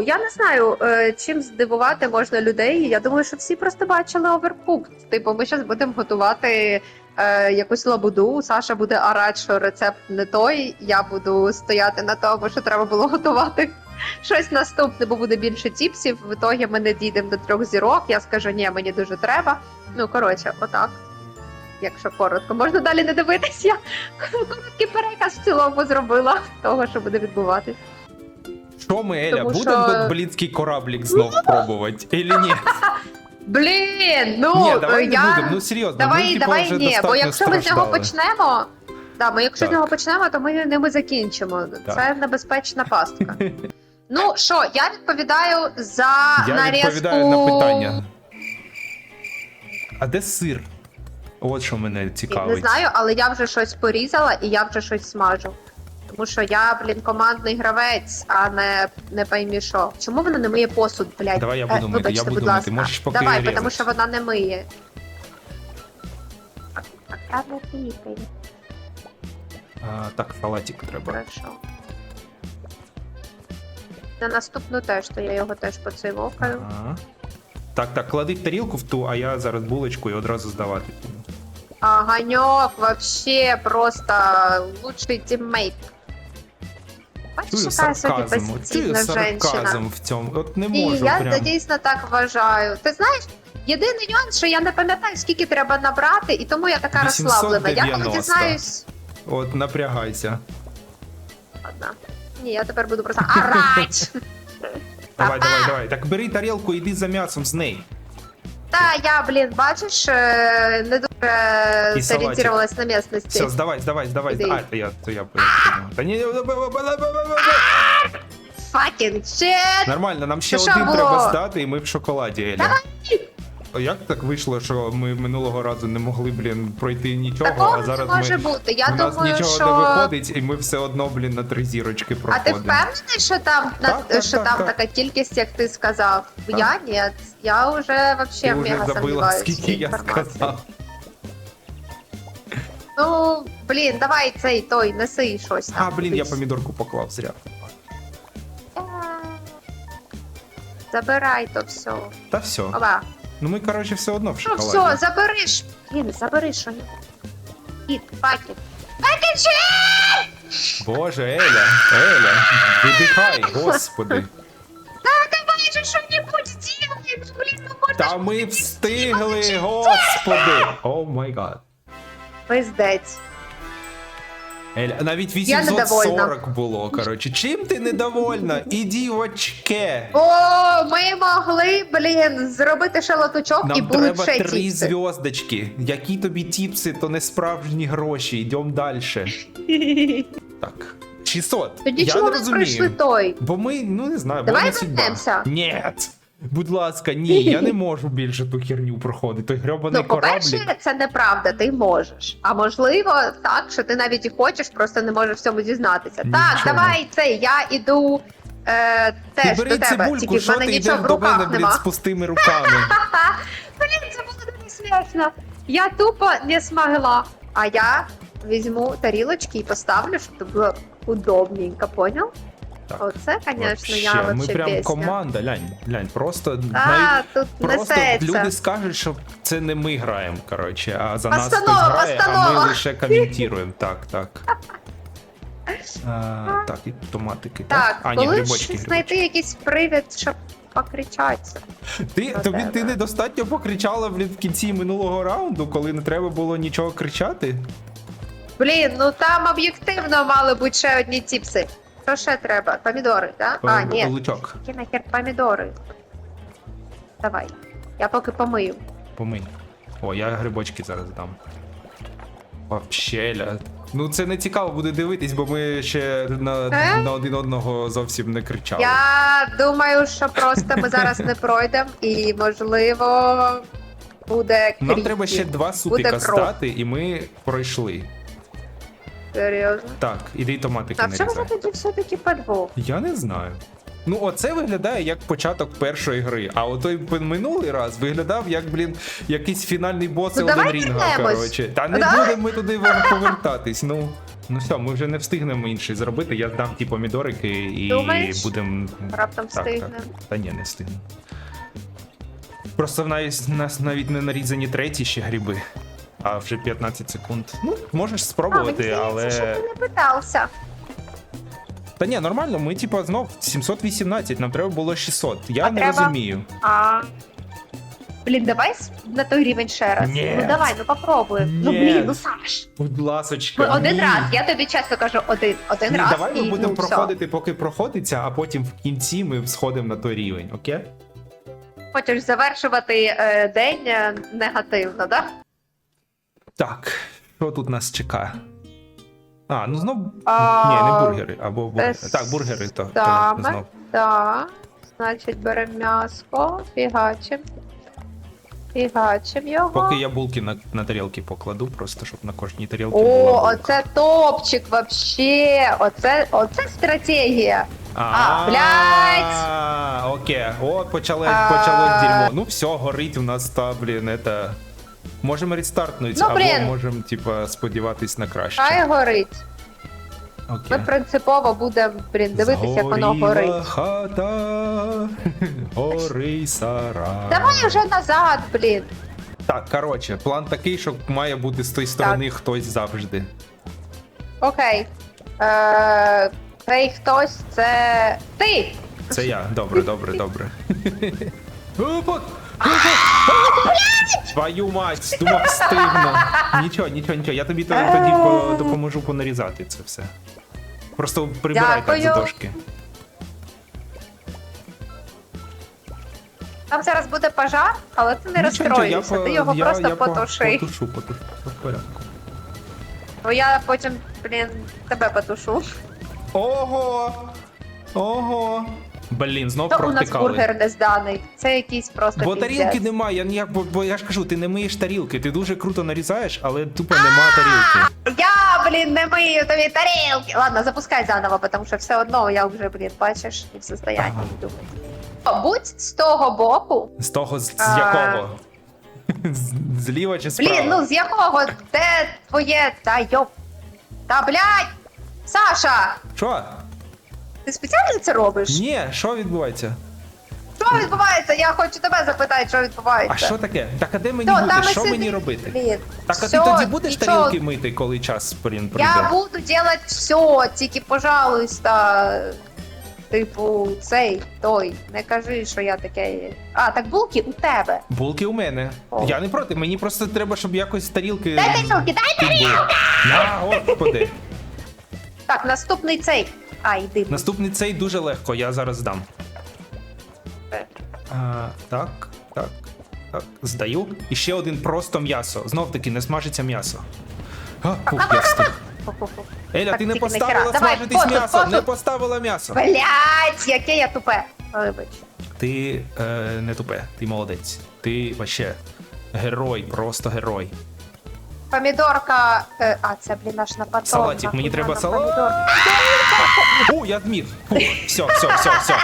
Я не знаю, е, чим здивувати можна людей. Я думаю, що всі просто бачили оверкук. Типу, ми зараз будемо готувати е, якусь лабуду. Саша буде орати, що рецепт не той. Я буду стояти на тому, що треба було готувати. Щось наступне, бо буде більше тіпсів. В ітогі ми не дійдемо до трьох зірок. Я скажу, ні, мені дуже треба. Ну, коротше, отак. Якщо коротко, можна далі не дивитись. Я короткий переказ в цілому зробила того, що буде відбуватись. Що ми, Еля, Тому будемо що- блінський кораблік знов пробувати? Или ні? Блін, ну ні, давай я... не будемо, ну серйозно. давай, ми, типу, давай вже ні, бо достатньо якщо ми з нього страждали. почнемо, да, ми якщо Так. з нього почнемо, то ми ними закінчимо. Це небезпечна пастка. ну що, я відповідаю за Я нарізку... відповідаю на питання. А де сир? От що мене цікавить. Не знаю, але я вже щось порізала і я вже щось смажу. Тому що я, блін, командний гравець, а не, не поймі що. Чому вона не миє посуд, блядь? Давай я Е, буду мити, я буду мити. Можеш поки Давай, тому що вона не миє. А так, салатик треба. Хорошо. На наступну теж, то я його теж поцивокаю. Ага. Так, так, клади тарілку в ту, а я зараз булочку і одразу здавати. піду. А Ганьок вообще просто лучший Бачиш, яка сьогодні сарказм, чую позитивна сарказм женщина. в цьому. От не І можу я прям. дійсно так вважаю. Ти знаєш, єдиний нюанс, що я не пам'ятаю, скільки треба набрати, і тому я така розслаблена. Я коли 890. дізнаюсь. От напрягайся. Ладно. Ні, я тепер буду просто орать. Давай, давай, давай. Так бери тарілку, іди за м'ясом з неї. Та я, блін, бачиш, е, не дуже салатик. зорієнтувалась на місцевості. Все, здавай, здавай, здавай. Іди. А, то я, то я поясню. Та ні, Fucking shit! нормально, нам ще Це один треба здати, і ми в шоколаді, Еля. А Як так вийшло, що ми минулого разу не могли, блін, пройти нічого, Такого а не зараз може ми бути. Я у нас думаю, нічого що. не виходить, і ми все одно, блін, на три зірочки А ти проходимо. впевнений, що там на Так, так, що так, там так. така кількість, як ти сказав? Так. Я ні. Я вже вообще мега забила, сумніваюся. скільки я сказав. Ну, блін, давай цей той, неси щось там. А, блін, я помідорку поклав зря. Забирай то все. Та все. Оба. Ну ми, коротше, все одно в Ну шоколаді. все, забереш. Блін, забери що. Кіт, Боже, Еля, Еля, видихай, господи. Давай же що-небудь зробимо, блін, ну можна Та ми встигли, господи. О май гад. Пиздець. Еля, навіть Я 840 недовольна. було, коротше. Чим ти недовольна? Іди в очке. О, ми могли, блін, зробити шалатучок і Нам були треба ще три тіпси. зв'язочки. Які тобі тіпси, то не справжні гроші. Йдемо далі. Так. 600. Тоді Я чому не ми пройшли той? Бо ми, ну не знаю, Давай бо не судьба. вернемося. Ні. Будь ласка, ні, я не можу більше ту херню проходити. Той грьобаний Ну, кораблік. по-перше, це неправда, ти можеш. А можливо, так, що ти навіть і хочеш, просто не можеш в цьому дізнатися. Так, Нічого. давай цей, я іду е, Ти теж бери до тебе, цибульку, тільки в що мене ти нічого в до мене, руках блін, нема. з пустими руками. Блін, це було дуже смішно. Я тупо не змогла. А я візьму тарілочки і поставлю, щоб це було удобненько, поняв? Так. Оце, звісно, я Вообще, ми прям пісня. команда, глянь, глянь, просто навіть тут Просто несеться. люди скажуть, що це не ми граємо, коротше, а за нас хтось грає, а ми лише коментуємо. Так, так. А, так, і томатики. Так, Так, а, ні, коли грибочки. ж знайти якийсь привід, щоб покричати. грибочки. Ти, тобі тебе. ти недостатньо покричала блін, в кінці минулого раунду, коли не треба було нічого кричати. Блін, ну там об'єктивно мали бути ще одні тіпси. Що ще треба? Помідори, так? Да? А, ні, Лучок, які нахер помідори. Давай. Я поки помию. помий. О, я грибочки зараз дам. Вообще, ля. Ну це не цікаво буде дивитись, бо ми ще на, Е? на один одного зовсім не кричали. Я думаю, що просто ми зараз не пройдемо і, можливо, буде Нам треба ще два супіка кров. стати, і ми пройшли. Серйозно. Так, іди томатики А в чому тоді все-таки подвох? Я не знаю. Ну, оце виглядає як початок першої гри. А отой минулий раз виглядав як, блін, якийсь фінальний бос Ну, Ring, вернемось. коротше. Та не Давай. будемо ми туди вер- повертатись. Ну, Ну все, ми вже не встигнемо інший зробити. Я здам ті помідорики і Думаєш? будемо. Раптом Так, встигне. так. Та ні, не встигнемо. Просто в нас навіть не нарізані треті ще гриби, а вже 15 секунд. Ну, можеш А, спробувати, здається, але. що ти не питався. Та ні, нормально, ми типа знов 718, нам треба було 600. Я А не треба- розумію. А. Блін, давай на той рівень ще раз. Ні. Ну давай, ну попробуй. Ну блін, ну Саш. Будь ласочка. Ну, один ні. раз, я тобі чесно кажу, один. Один Ні, раз. давай ми і, будемо ну, все. проходити, поки проходиться, а потім в кінці ми сходимо на той рівень, окей? Хочеш завершувати е, день е, негативно, да? Так, що тут нас чекає? А, ну знов. А, Ні, не бургери, або бургери. Так, бургери, то, то знов. Так. Значить, беремо м'яско, фігачим. Фігачим його. Поки я булки на, на тарілки покладу, просто щоб на кожній тарілці була О, булка. оце топчик вообще. Оце, оце стратегія. А, блядь! Окей, от почалось, А. почалось дерьмо. Ну все, горить у нас та, блін, это... Можемо рестартнути, Ну, або блін. можемо, типа, сподіватись на краще. Хай горить. Ми Окей. принципово будемо, блін, дивитися, як воно Згоріла горить. хата, гори сарай. Давай вже назад, блін. Так, коротше, план такий, що має бути з тої сторони хтось завжди. Окей. Е, цей хтось це ти. Це я. Добре, добре, добре. Опа! Твою мать, думав встигну. Нічого, нічого, нічого. Я тобі тоді тоді по- допоможу понарізати це все. Просто прибирай так Дякую. дошки. Там зараз буде пожар, але ти не Нічого, нічого, розстроїшся, по- ти його я- просто я по- потуши. Потушу, потушу, по порядку. Бо я потім, блін, тебе потушу. Ого! Ого! Блін, знов То у нас бургер не зданий. Це якийсь просто Бо тарілки немає, я ніяк, бо, бо я ж кажу, ти не миєш тарілки, ти дуже круто нарізаєш, але тупо нема тарілки. Я, блін, не мию тобі тарілки. Ладно, запускай заново, тому що все одно я вже, блін, бачиш, не в состоянні думати. Будь з того боку. З того, з, А. якого? Зліва чи справа? Блін, ну з якого? Де твоє? Та йоп. Та блядь! Саша! Що? Ти спеціально це робиш? Ні, що відбувається? Що відбувається? Я хочу тебе запитати, що відбувається. А що таке? Так а де мені То, бути? там і Що мені робити? Блін. Так а все, ти тоді будеш нічого. тарілки мити, коли час блін, прийде? Я буду делать все, тільки, пожалуйста. Типу, цей, той, не кажи, що я таке. А, так булки у тебе. Булки у мене. О. Я не проти, мені просто треба, щоб якось тарілки. Дай тарілки, дай підбили. На, господи. Так, наступний цей. А, йди. Наступний цей дуже легко, я зараз здам. А, так, так, так, здаю. І ще один просто м'ясо. Знов таки, не смажиться м'ясо. А, фух, я встиг. Еля, Так, ти не тільки нахера. поставила Давай, смажитись посуд, м'ясо, посуд. не поставила м'ясо. Блять, яке я тупе. Вибач. Ти е, не тупе, ти молодець. Ти вообще герой, просто герой. Помідорка. Е, а, це, блін, наш на потом. Салатик, мені треба салат. О, я зміг. Фу, все, все, все, все.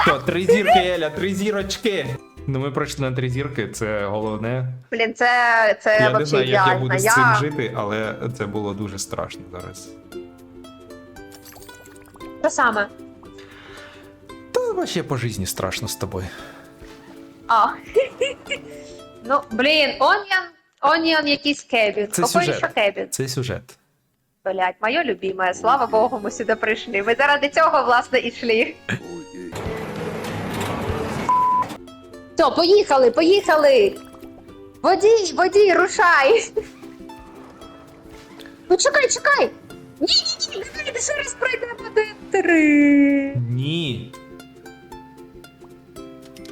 Все, три зірки, Еля, три зірочки. Ну ми пройшли на три зірки, це головне. Блін, це, це я не вообще знаю, як я ідеально. буду з цим жити, але це було дуже страшно зараз. Що саме? Та вообще по житті страшно з тобою. А. ну, блін, Onion, Onion якийсь кебін. Це Какой сюжет. ще кебін? Це сюжет. Блять, моє любиме, слава Богу, ми сюди прийшли. Ми заради цього, власне, і йшли. Все, поїхали, поїхали! Водій, водій, рушай! Ну чекай, чекай! Ні, ні, ні, давайте ще раз пройдемо один три. Ні.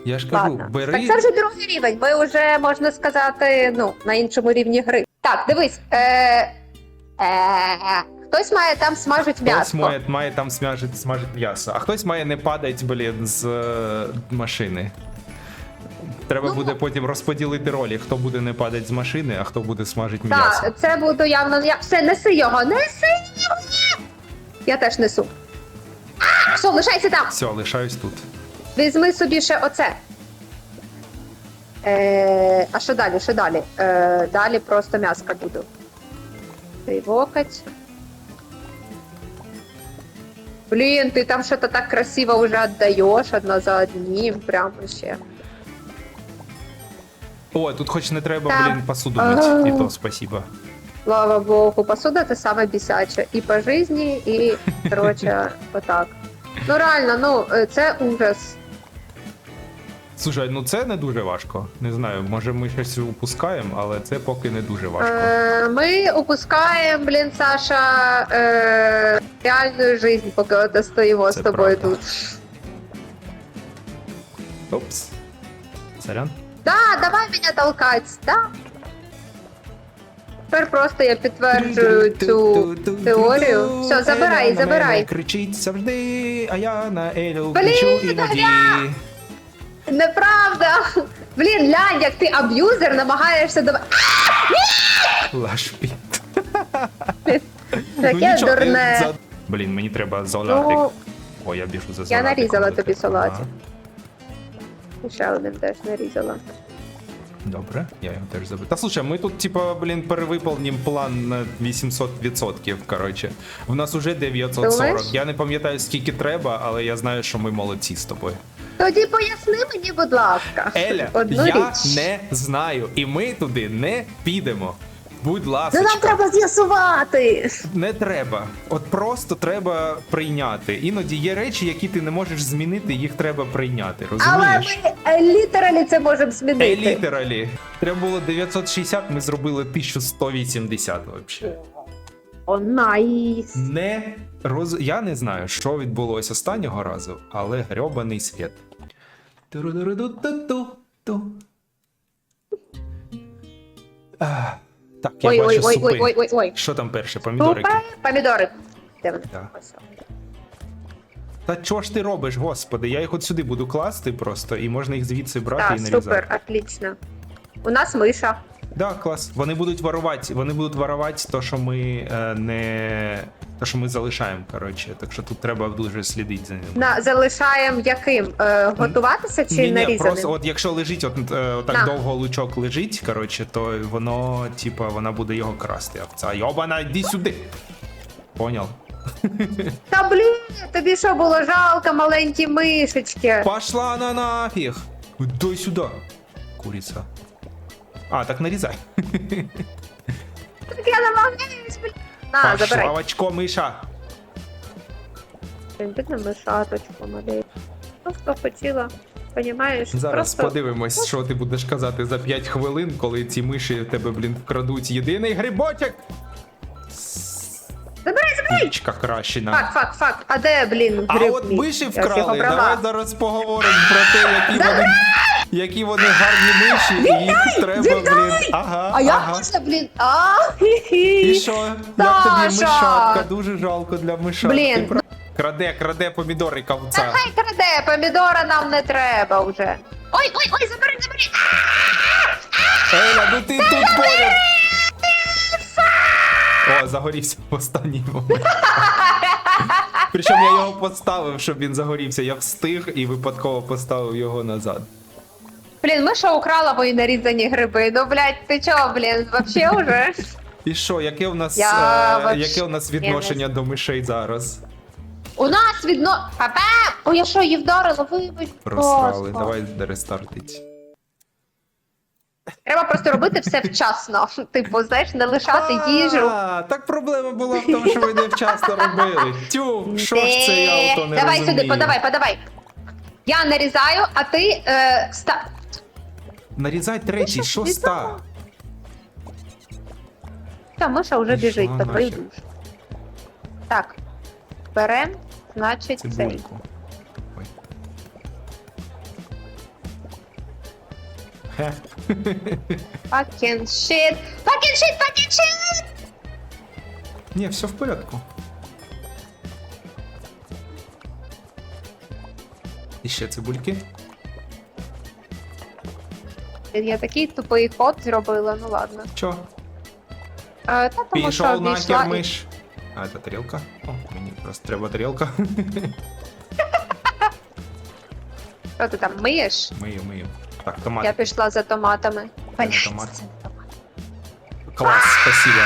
Я ж кажу, Ладно. бери. Так це вже другий рівень. Ми вже можна сказати, ну, на іншому рівні гри. Так, дивись. Е, е, хтось має там смажити Хтось м'ясо. має, має там смажити, смажити м'ясо, а хтось має не падати, блін, з е, машини. Треба Ну. буде потім розподілити ролі, хто буде не падати з машини, а хто буде смажити м'ясо. Так, це буду явно. Я... Все, неси його, неси його! Я теж несу. А, все, лишайся там. Все, лишаюсь тут. Візьми собі ще оце. Е, а що далі? Що далі? Е, далі просто м'яска буду. Локоть. Блін, ти там що-то так красиво вже віддаєш одна за одним, прямо ще. О, тут хоч не треба, Так. блін, посуду мити. І то спасибо. Слава Богу, посуда це саме бісяче. І по житті, і, коротше, отак. Ну реально, ну е, це ужас. Слушай, ну це не дуже важко. Не знаю, може ми щось упускаємо, але це поки не дуже важко. Е, ми упускаємо, блін, Саша, е, реальну жизнь, поки от стоїмо з Це тобою правда. тут. Опс. Сорян. Да, давай мене толкать, да. Тепер просто я підтверджую цю теорію. Все, забирай, Еля на забирай. Кричить завжди, а я на Елю Блін, кричу іноді. Неправда! Блін, глянь, як ти аб'юзер намагаєшся до. Лашпіт. Таке дурне. Блін, мені треба золотик. Ну, Ой, я біжу за я нарізала тобі салатик. Ще один теж нарізала. Добре, я його теж забив. Та слушай, ми тут, типа, блін, перевиповнім план на 800%, коротше. В нас уже 940. Думаєш? Я не пам'ятаю, скільки треба, але я знаю, що ми молодці з тобою. Тоді поясни мені, будь ласка. Еля, одну я річ. не знаю, і ми туди не підемо. Будь Ну ласка, нам треба з'ясувати. не треба. От просто треба прийняти. Іноді є речі, які ти не можеш змінити, їх треба прийняти. Але Розумієш? ми е, літералі це можемо Е, змінити. літералі. Треба було 960, ми зробили 1180 взагалі. О, найс. Не роз... Я не знаю, що відбулося останнього разу, але грьобаний світ. Так, я Ой, бачу ой, супи. ой, ой, ой, ой. Що там перше? Помідорики? Супер, помідори. Де вони? Да. Ось. Та чого ж ти робиш, господи? Я їх от сюди буду класти просто, і можна їх звідси брати Так, і нарізати. супер, отлично. У нас миша. Да, клас. Вони будуть воровати, вони будуть воровати то, що ми е, не. То, що ми залишаємо, коротше. Так що тут треба дуже слідити за ними. На, залишаємо яким? Е, готуватися чи Ні, ні, нарізаним? просто от якщо лежить, от е, отак На. довго лучок лежить, коротше, то воно, типа, вона буде його красти. А ця йобана, йди сюди. Поняв? Та блін, тобі що було жалко, маленькі мишечки. Пошла на нафіг! Дай сюди. Куриця. А, так нарізай. Так я намагаюсь, блін. На, забирай. миша. Блін, бідна мишаточку малий. Просто хотіла, понімаєш? Зараз Просто... подивимось, що ти будеш казати за 5 хвилин, коли ці миші в тебе, блін, вкрадуть єдиний грибочок. Забирай, забирай! Курочка кращена. Фак, фак, фак. А де, блін, А гриб от мій? миші Я ж його вкрали. брала. Давай зараз поговоримо про те, які вони, які вони гарні миші, і їх треба, блін. Ага, А як ага. можна, блін? А, І що? Як тобі Саша! мишатка? Дуже жалко для мишатки. Блін. Краде, краде помідори кавця. Хай краде, помідора нам не треба вже. Ой, ой, ой, забери, забери. Еля, ну ти тут поряд. О, загорівся в останній момент. Причому я його поставив, щоб він загорівся. Я встиг і випадково поставив його назад. Блін, миша украла мої нарізані гриби. Ну, блядь, ти чого, блін, вообще уже? І що, яке у нас, Я е, вообще яке у нас відношення до мишей зараз? У нас відно... Папа! Ой, я що, її вдарила? Вибач. Просрали. Господи. Давай рестартить. Треба просто робити все вчасно. Типу, знаєш, не лишати їжу. А, так проблема була в тому, що ви невчасно робили. Тю, що ж це я ото не Давай розумію. сюди, подавай, подавай. Я нарізаю, а ти е, ста... Нарізай третій, Миша, шоста. Та Миша вже Пішла біжить, та твою нахер. душу. Так. Берем, значить, цей. Цибульку. Ой. Хе. Fucking shit. Fucking shit, fucking shit! Ні, все в порядку. І ще цибульки. Я такий тупий ход зробила, ну ладно. Чо? Е, та тому що Пішов нахер обійшла... і- миш. А, це тарілка? О, мені просто треба тарілка. Що ти там миєш? Мию, мию. Так, томат. Я пішла за томатами. Томат. це томат. Клас, спасибо.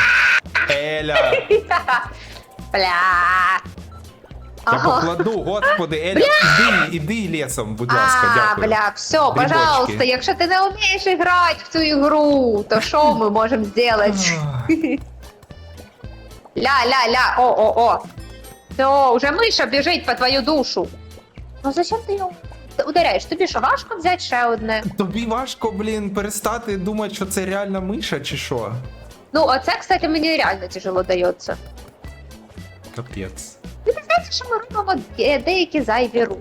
Еля! Бля. Ага. покладу, господи, Еля, іди, іди лісом, будь ласка, а, дякую. бля, все, Грибочки. пожалуйста, якщо ти не вмієш грати в цю ігру, то що ми можемо зробити? Ах. Ля-ля-ля, о-о-о. Все, уже миша біжить по твою душу. Ну зачем ти його ударяєш? Тобі що, важко взяти ще одне? Тобі важко, блін, перестати думати, що це реальна миша, чи що? Ну, оце, кстати, мені реально тяжело дається. Капець. Знаєте, що ми робимо деякі зайві рухи.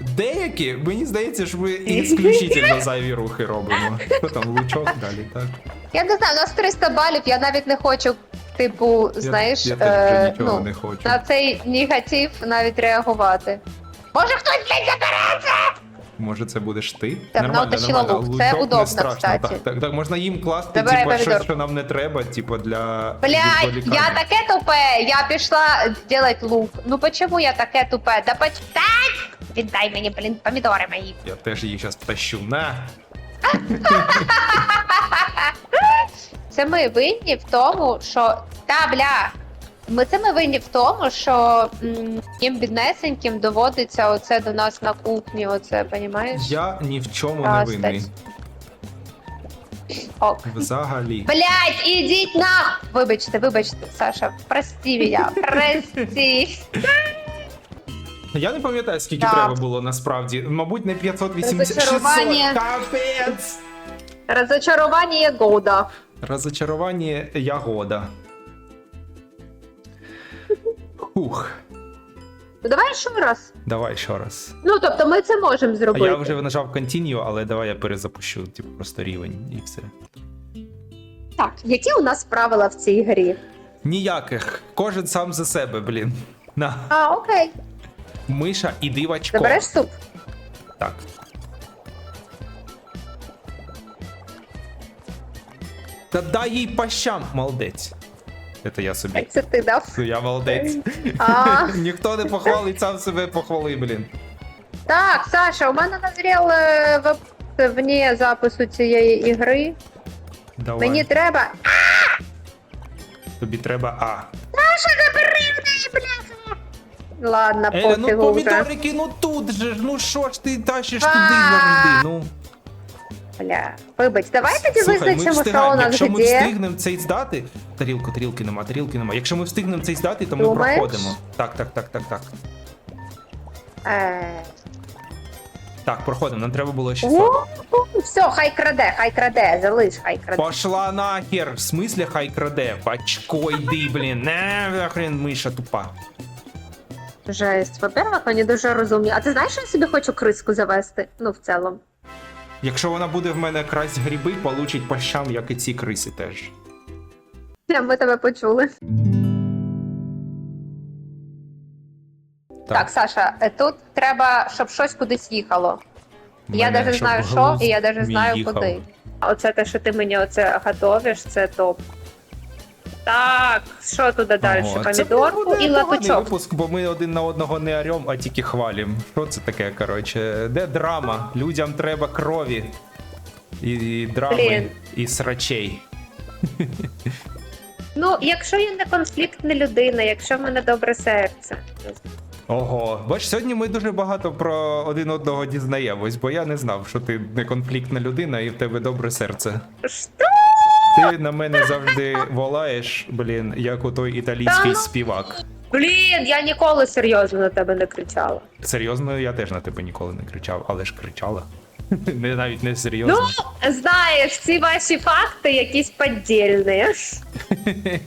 Деякі, мені здається, що ми ісключительно зайві рухи робимо. Хто там, лучок далі, так? Я не знаю, у нас 300 балів, я навіть не хочу, типу, знаєш, я, я е, ну, не хочу. на цей негатив навіть реагувати. Може хтось блядь, забереться? Може, це будеш ти? Так, вона утащила лук. Це Лучок удобно, не страшно. кстати. Так, так, так, можна їм класти, Забирай типу, щось, що нам не треба, типу, для Блядь, відволікання. я таке тупе, я пішла делать лук. Ну почему я таке тупе? Да почитай! Віддай мені, блін, помідори мої. Я теж її зараз тащу. На! Це ми винні в тому, що. Та бля. Ми це ми винні в тому, що м, їм біднесеньким доводиться оце до нас на кухні, оце, понімаєш? Я ні в чому не Растать. винний. Ок. Взагалі. Блять, ідіть на! Вибачте, вибачте, Саша, прости мене, прости. Я не пам'ятаю, скільки Так. треба було насправді. Мабуть, не 580 600. Капець! Разочарування года. Розочарування ягода. Хух, Ну давай ще раз. давай ще раз. Ну, тобто ми це можемо А зробити. я вже нажав Continue, але давай я перезапущу, типу, просто рівень і все. Так, які у нас правила в цій грі? Ніяких. Кожен сам за себе, блін. На. А, окей. Миша і дивачко. Забереш суп? Так. Та дай їй по щам, молодець. Це я собі. Це ти дав? Я молодець. А. Ніхто не похвалить, сам себе похвали, блін. Так, Саша, у мене назріл е, веб вне запису цієї ігри. Давай. Мені треба. Тобі треба А. Саша, Ладно, Еля, ну пофігу вже. помідорики, ну тут же ж, ну що ж ти тащиш А. туди завжди, ну. Бля. Вибач, давай тоді Слухай, ми визначимо, що у встигаємо. нас Якщо ми де. встигнемо цей здати. Тарілку, тарілки нема, тарілки нема. Якщо ми встигнемо цей здати, то ми Думаєш? проходимо. Так, так, так, так, так. Е, Так, проходимо, нам треба було 600. у, Все, хай краде, хай краде, залиш, хай краде. Пошла нахер! В смислі хай краде? Бачко йди, блін. Не, нахрен миша тупа. Жесть. Во-первых, вони дуже розумні. А ти знаєш, що я собі хочу криску завести? Ну, в цілому. Якщо вона буде в мене красть гриби, получить по щам, як і ці криси теж. Ми тебе почули. Так, Саша, е, тут треба, щоб щось кудись їхало. Я навіть знаю, що, і я навіть знаю, їхав. куди. А Оце те, що ти мені оце готовиш, це топ. Так, що туди далі? Ого, це Помідорку буде і поганий лапучок. випуск, бо ми один на одного не орем, а тільки хвалім. Що це таке, коротше? Де драма? Людям треба крові. І, і драми, Блін. і срачей. Ну, якщо я не конфліктна людина, якщо в мене добре серце. Ого, бач, сьогодні ми дуже багато про один одного дізнаємось, бо я не знав, що ти не конфліктна людина і в тебе добре серце. Що? Ти на мене завжди волаєш, блін, як у той італійський ну. співак. Блін, я ніколи серйозно на тебе не кричала. Серйозно, я теж на тебе ніколи не кричав, але ж кричала. Не навіть не серйозно. Ну, знаєш, ці ваші факти якісь поддельні.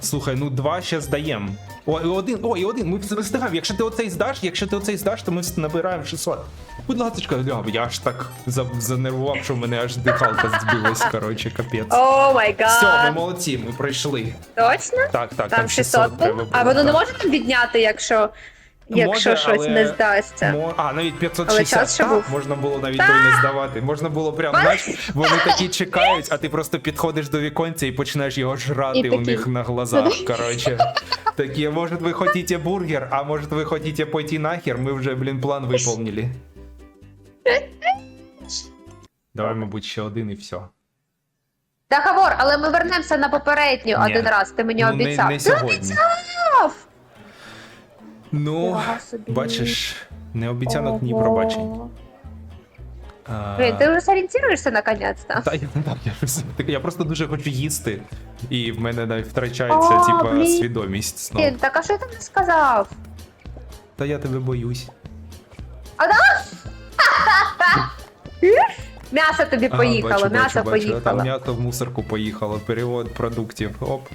Слухай, ну два ще здаємо. О, і один, о, і один, ми встигаємо. Якщо ти оцей здаш, якщо ти оцей здаш, то ми набираємо 600. Будь ласка, я аж так за- занервував, що в мене аж дихалка збилась, коротше, капець. О май Все, ми гад. молодці, ми пройшли. Точно? Так, так, Там 600 треба було? було. А воно не так. може там відняти, якщо, якщо Може, щось але не здасться. Мо- А, навіть Але 560. час Та, був. можна було навіть той не здавати. Можна було прям, знаєш, вони такі чекають, а ти просто підходиш до віконця і починаєш його жрати І у такий. них на глазах. Коротше. Такі, може, ви хотіте бургер, а може, ви хотіте пойти нахер, ми вже, блін, план виповнили. Давай, мабуть, ще один і все. Договор, але ми вернемося на попередню Ні. один раз. Ти мені Ну, не, обіцяв. не сьогодні. Ну, собі. бачиш, необіцянок ні Ого. пробачень. А, Блин, ты уже сориентируешься наконец-то? Та я не так, я, ж- так, я просто дуже хочу їсти, і в мене навіть втрачається, О, типа, блін. свідомість. Блин, так а що ти не сказав? Та я тебе боюсь. А? М'ясо тобі Ага, поїхало, бачу, м'ясо бачу. Там поїхало. м'ято в мусорку поїхало, перевод продуктів. Оп.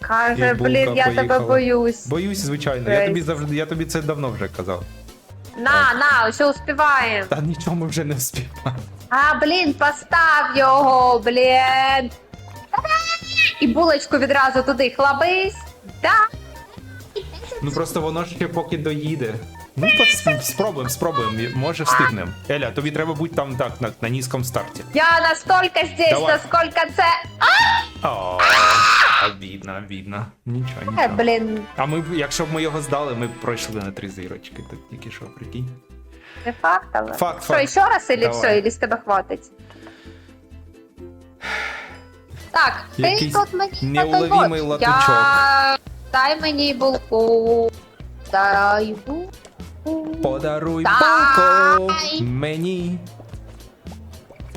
Каже, і булка блін, я тебе поїхала. боюсь. Боюсь, звичайно. Я Жесть. тобі завжди, я тобі це давно вже казав. На, на, все успіваємо. Та нічого ми вже не вспіваємо. А, блін, постав його, блін. І булочку відразу туди хлабись. Да. Ну просто воно ще поки доїде. Ну, то с- спробуємо, спробуємо. Може встигнемо. Еля, тобі треба бути там так, на, на низькому старті. Я настолько здесь, Давай. насколько це. О, обідно, обідно. Нічого, Е, нічого. блін, А ми, б- якщо б ми його здали, ми б пройшли на три зірочки. Тут тільки що, прикинь. не факт, але. Факт, Що, факт. ще раз Давай. все, или з тебе хватить? Так, ти Якийсь тут мені неуловимий надай. латучок. Я... Дай мені булку. Дай булку. Подаруй Дай. булку мені.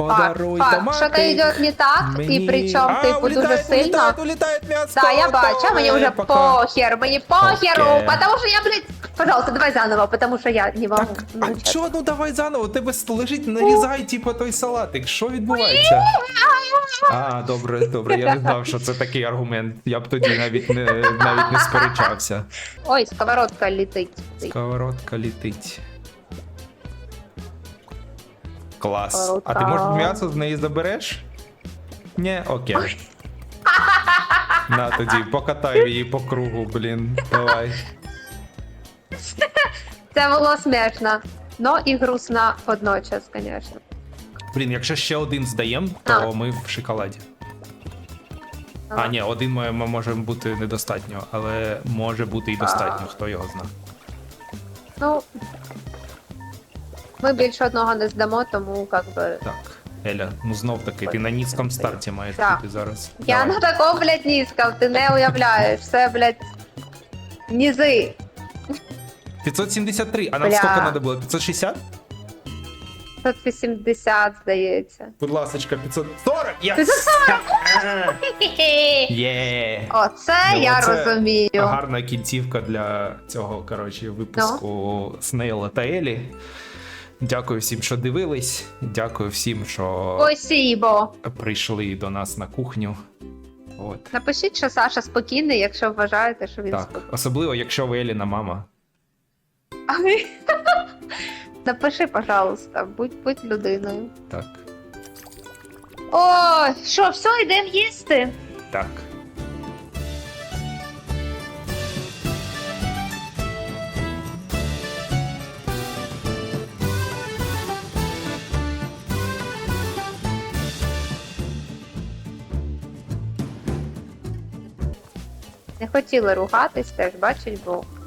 Подаруй фак, томати. Що-то йде не так, мені. і причому а, типу дуже сильно. Улітає, улітає м'ясо. Да, я бачу, а мені Ой, вже пока. похер, мені похеру, Окей. потому что я, блядь, пожалуйста, давай заново, потому что я не могу. Так, Ну, а чого, ну давай заново, у тебе лежить, нарізай, типу, той салатик. Що відбувається? А, добре, добре, я не знав, що це такий аргумент. Я б тоді навіть не, навіть не сперечався. Ой, сковородка летить. Сковородка літить. Клас. А ти може м'ясо з неї забереш? Ні, окей. На тоді, покатай її по кругу, блін. Давай. Це було смішно. Ну і грустно водночас, звісно. Блін, якщо ще один здаєм, то А. ми в шоколаді. А, ні, один ми, ми можемо бути недостатньо, але може бути і достатньо, хто його зна. Ну, ми більше одного не здамо, тому как би. Так, Еля, ну знов таки, ти на низькому старті маєш Так. бути зараз. Я Давай. на такому, блядь, низьком, ти не уявляєш. Це, блядь, низи. 573, а нам Бля. скільки треба було? 560? 580, здається. Будь ласочка, 540! Yes! 540! Є! Оце Ну, я оце розумію. Гарна кінцівка для цього коротше, випуску Снейла та Елі. Дякую всім, що дивились. Дякую всім, що Спасибо. прийшли до нас на кухню. От. Напишіть, що Саша спокійний, якщо вважаєте, що він Так, спокійний. особливо, якщо ви Еліна мама. Напиши, пожалуйста, будь, будь людиною. Так, О, що, все, йдемо їсти? так. Хотіли ругатись, теж бачить Бог.